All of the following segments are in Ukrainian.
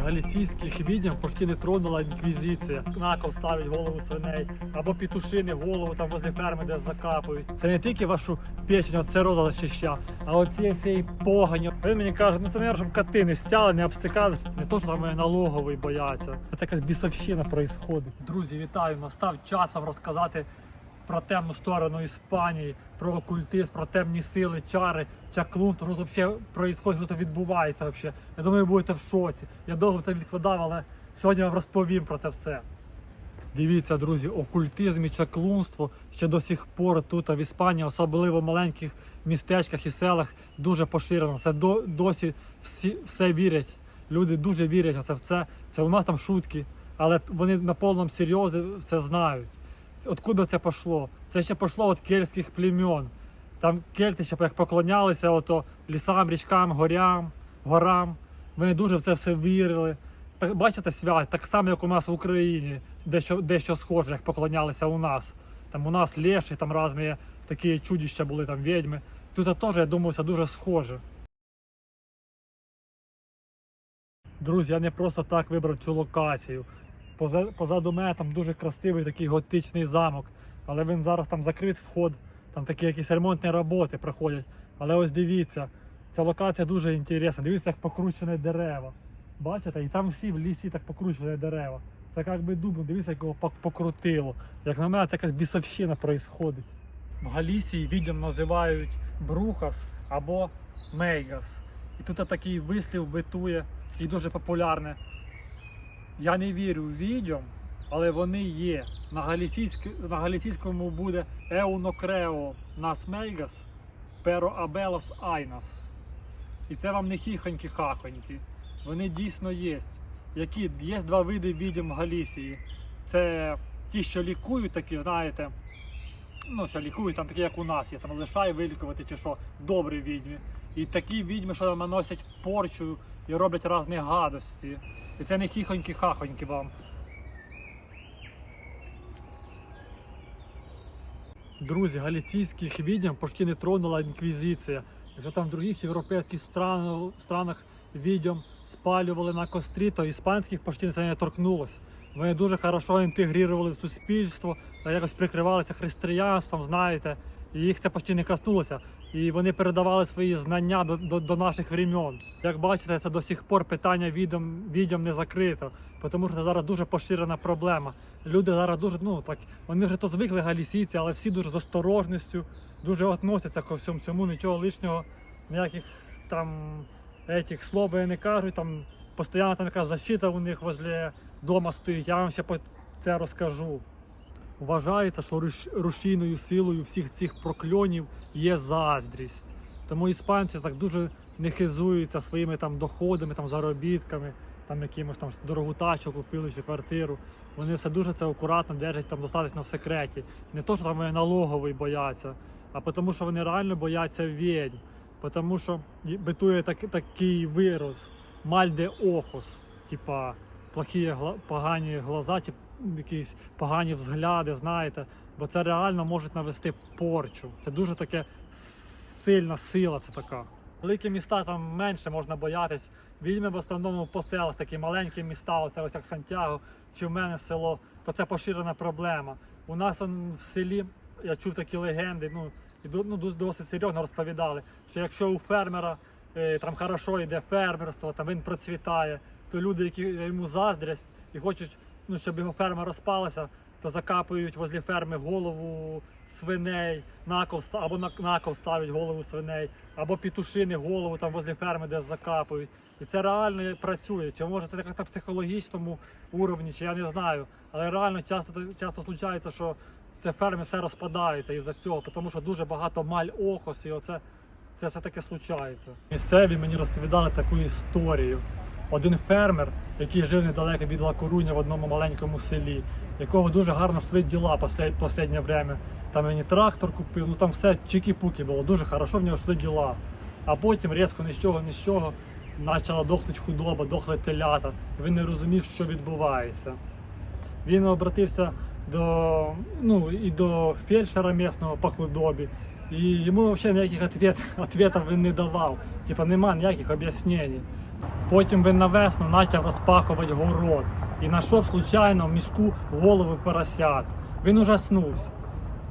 Галіційських відьм почти не тронула інквізиція. На кол ставить голову свиней, або петушини голову там возле ферми десь закапують. Це не тільки вашу печень, це роза защища, а оці всієї погані. Він мені каже, ну це не щоб коти не стяли, не обсикали. Не то, що там налоговий бояться. Це якась бісовщина происходить. Друзі, вітаю! Настав час вам розказати про темну сторону Іспанії, про окультизм, про темні сили, чари, чаклунство, тут взагалі происходить, що тут відбувається вообще. Я думаю, ви будете в шоці. Я довго це відкладав, але сьогодні вам розповім про це все. Дивіться, друзі, окультизм і чаклунство ще до сих пор тут, в Іспанії, особливо в маленьких містечках і селах, дуже поширено. Це до, досі всі все вірять. Люди дуже вірять на це. в Це, це у нас там шутки, але вони на повному серйозі все знають. Откуда це пішло? Це ще пішло від кельтських племен. Там кельти ще поклонялися ото лісам, річкам, горям, горам. Вони дуже в це все вірили. Так, бачите зв'язь, так само, як у нас в Україні, дещо, дещо схоже, як поклонялися у нас. Там у нас леші, там різні такі чудища були, там відьми. Тут теж, я думаю, це дуже схоже. Друзі, я не просто так вибрав цю локацію. Поза- Позаду мене там дуже красивий такий готичний замок, але він зараз там закрит вход, там такі якісь ремонтні роботи проходять. Але ось дивіться, ця локація дуже інтересна. Дивіться, як покручені дерева. Бачите? І там всі в лісі так покручені дерева. Це як би дуб, дивіться, як його покрутило. Як на мене, це якась бісовщина происходить. В Галісії відьом називають брухас або мейгас. І тут такий вислів битує і дуже популярний. Я не вірю відьом, але вони є. На, галісійськ... на галісійському буде Еунокрео нас мейгас, перо абелос айнас. І це вам не хіхоньки-хахоньки. Вони дійсно є. Які є два види відьом в Галісії. Це ті, що лікують, такі, знаєте, ну, що лікують, там такі, як у нас є, там лишає вилікувати чи що, добрі відьми. І такі відьми, що наносять порчу і роблять різні гадості. І це не хіхоньки-хахоньки вам. Друзі, галіційських відьм почти не тронула інквізиція. Якщо там в других європейських стран, странах відьом спалювали на кострі, то іспанських почти це не торкнулося. Вони дуже хорошо інтегрували в суспільство, якось прикривалися християнством, знаєте, і їх це почти не коснулося. І вони передавали свої знання до, до, до наших времен. Як бачите, це до сих пор питання відьом, відьом не закрито, тому що це зараз дуже поширена проблема. Люди зараз дуже, ну так, вони вже то звикли галісійці, але всі дуже з осторожністю, дуже относяться ко всьому цьому, нічого лишнього, ніяких там этих слов не кажуть, там постійно там якась защита у них возле дома стоїть. Я вам ще по це розкажу. Вважається, що руш- рушійною силою всіх цих прокльонів є заздрість. Тому іспанці так дуже не хизуються своїми там доходами, там заробітками, там якимось там дорогу тачку купили чи квартиру. Вони все дуже це акуратно держать там достатньо в секреті. Не то, що там налоговий бояться, а тому, що вони реально бояться відьм. Тому що битує так, такий вираз мальде охос, типа плохі погані глаза, тип, якісь погані взгляди, знаєте, бо це реально може навести порчу. Це дуже таке сильна сила, це така. Великі міста там менше можна боятись. Відьми в основному по селах, такі маленькі міста, оце ось як Сантьяго, чи в мене село, то це поширена проблема. У нас в селі я чув такі легенди, ну, і ну, досить серйозно розповідали, що якщо у фермера е, там хорошо йде фермерство, там він процвітає, то люди, які йому заздрять і хочуть, ну, щоб його ферма розпалася, то закапують возле ферми голову свиней, накол або на накол ставлять голову свиней, або петушини голову там возле ферми десь закапують. І це реально працює. Чи може це на психологічному уровні, чи я не знаю. Але реально часто часто случається, що це ферми все розпадається із-за цього, тому що дуже багато маль охос, і оце це все таке случається. Місцеві мені розповідали таку історію. Один фермер, який жив недалеко від Лакоруня в одному маленькому селі, якого дуже гарно йшли діла останнє время. Там він трактор купив, ну там все чики-пуки було, дуже хорошо в нього йшли діла. А потім різко ні з чого, ні з чого почала дохнути худоба, дохли телята. Він не розумів, що відбувається. Він обратився до, ну, і до фельдшера місного по худобі. І йому взагалі ніяких він не давав. Типа нема ніяких об'яснень. Потім він на весну почав розпахувати город і знайшов случайно в мішку голови поросят. Він ужаснувся.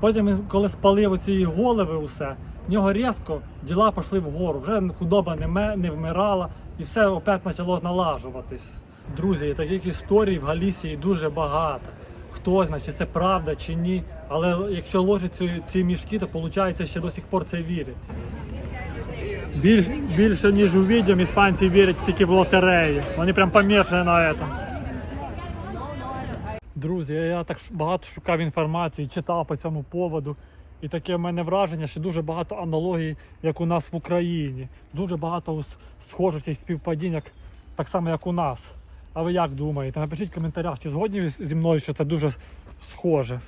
Потім, коли спалив ці голови усе, в нього різко діла пішли вгору. Вже худоба не, не вмирала і все опять почало налажуватись. Друзі, таких історій в Галісії дуже багато. Хто знає, чи це правда, чи ні. Але якщо ложать ці мішки, то виходить, ще до сих пор це вірять. Більш, більше, ніж у відьом, іспанці вірять тільки в лотереї. Вони прям помішані на цьому. Друзі, я так багато шукав інформації, читав по цьому поводу. І таке в мене враження, що дуже багато аналогій, як у нас в Україні. Дуже багато с- схожостей співпадінь, як, так само, як у нас. А ви як думаєте? Напишіть в коментарях, чи згодні зі мною, що це дуже схоже.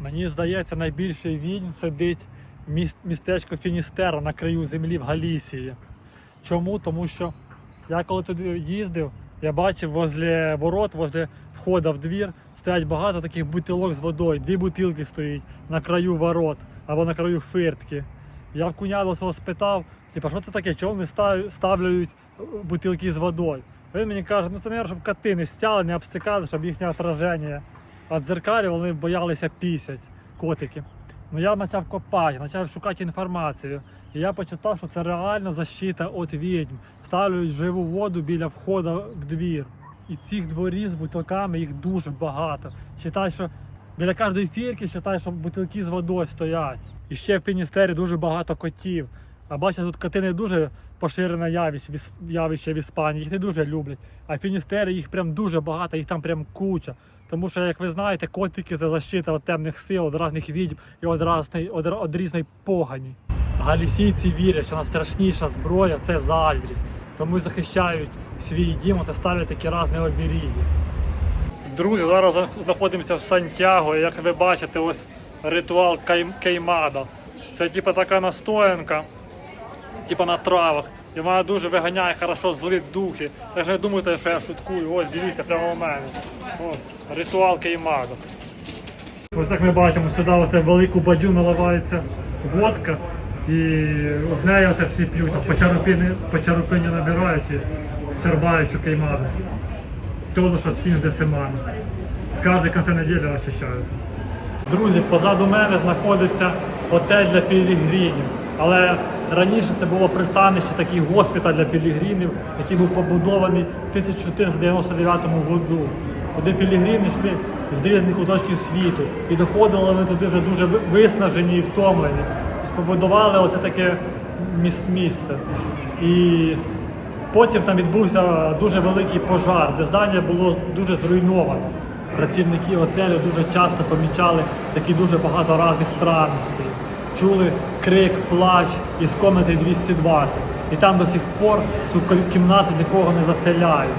Мені здається, найбільший відьм сидить міс- містечко Фіністера на краю землі в Галісії. Чому? Тому що я коли туди їздив, я бачив возле ворот, возле входу в двір, стоять багато таких бутилок з водою. Дві бутилки стоять на краю ворот або на краю фиртки. Я в куняла свого спитав, типа, що це таке, чого вони став- ставляють е, бутилки з водою? Він мені каже, ну це не щоб коти не стяли, не обстикали, щоб їхнє отраження від дзеркалі вони боялися пісять, котики. Ну я почав копати, почав шукати інформацію. І я почитав, що це реально защита від відьм. Ставлюють живу воду біля входу в двір. І цих дворів з бутилками їх дуже багато. Считай, що біля кожної фірки считай, що бутилки з водою стоять. І ще в Фіністері дуже багато котів. А бачите, тут коти не дуже поширене явище, в Іспанії, їх не дуже люблять. А в Фіністері їх прям дуже багато, їх там прям куча. Тому що, як ви знаєте, котики це защита від темних сил, від різних відьм і від різної, від, різної погані. Галісійці вірять, що найстрашніша зброя це заздрість. Тому захищають свій дім, це ставлять такі різні оберіги. Друзі, зараз знаходимося в Сантьяго. і Як ви бачите, ось ритуал кай- кеймадо. Це типу така настоянка, типу на травах. І вона дуже виганяє хорошо злі духи. Так що не думайте, що я шуткую. Ось дивіться прямо у мене. Ось ритуал кеймадо. Ось як ми бачимо, сюди ось велику бадю наливається водка. І з нею це всі п'ють. По чарупині, по чарупині набирають і сербають цю кеймаду. Todo що з фін де семан. Кожен кінці неділі очищаються. Друзі, позаду мене знаходиться готель для пілігримів. Але раніше це було пристанище, такий госпіталь для пілігримів, який був побудований в 1499 году. Куди пілігрими йшли з різних куточків світу. І доходили вони туди вже дуже виснажені і втомлені. І побудували оце таке міс- місце. І Потім там відбувся дуже великий пожар, де здання було дуже зруйноване. Працівники готелю дуже часто помічали такі дуже багато різних странностей. Чули крик, плач із комнати 220. І там до сих пор цю кімнату нікого не заселяють.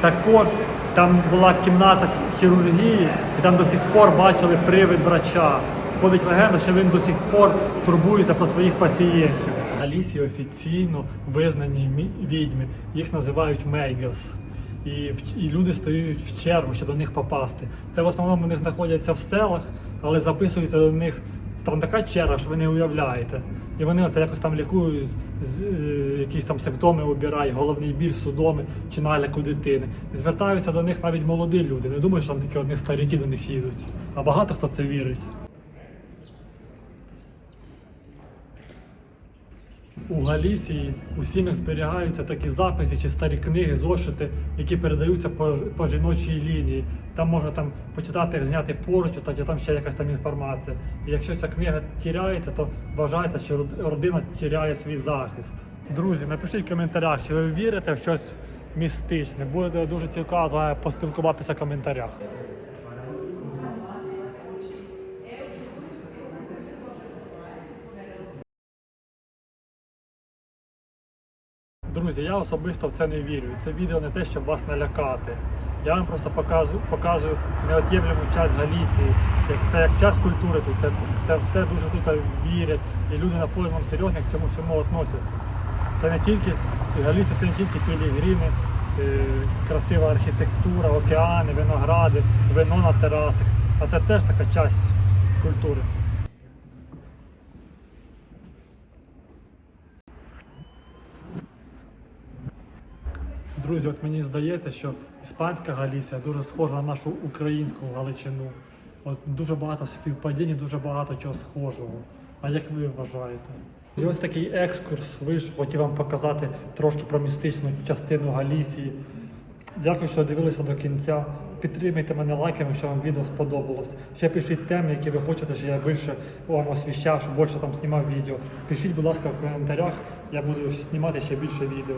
Також там була кімната хірургії, і там до сих пор бачили привид врача. Ходить легенда, що він до сих пор турбується про своїх пацієнтів. Галісі офіційно визнані відьми, їх називають Мейгелс. І, і люди стоять в чергу, щоб до них попасти. Це в основному вони знаходяться в селах, але записуються до них там така черга, що ви не уявляєте. І вони оце якось там лікують, з, якісь там симптоми обирають, головний біль, судоми чи наляку дитини. І звертаються до них навіть молоді люди. Не думаю, що там такі одні старіки до них їдуть. А багато хто це вірить. У Галісії у сім'ях зберігаються такі записи чи старі книги, зошити, які передаються по, по жіночій лінії. Там можна там почитати, зняти поруч, та там ще якась там інформація. І якщо ця книга тіряється, то вважається, що родина тіряє свій захист. Друзі, напишіть в коментарях, чи ви вірите в щось містичне. Буде дуже цікаво поспілкуватися в коментарях. Друзі, я особисто в це не вірю. Це відео не те, щоб вас налякати. Я вам просто показую, показую неот'ємлему часть Галісії. Як це як часть культури тут, це, це все дуже тут вірять. І люди на повному серйозні к цьому всьому відносяться. Це не тільки Галісія, це не тільки пілігрими, е, красива архітектура, океани, виногради, вино на терасах. А це теж така часть культури. Друзі, от мені здається, що іспанська Галісія дуже схожа на нашу українську Галичину. От дуже багато співпадінь, дуже багато чого схожого. А як ви вважаєте? І ось такий екскурс вийшов, хотів вам показати трошки про містичну частину Галісії. Дякую, що дивилися до кінця. Підтримайте мене лайками, якщо вам відео сподобалось. Ще пишіть теми, які ви хочете, щоб я більше вам освіщав, щоб більше там знімав відео. Пишіть, будь ласка, в коментарях, я буду знімати ще більше відео.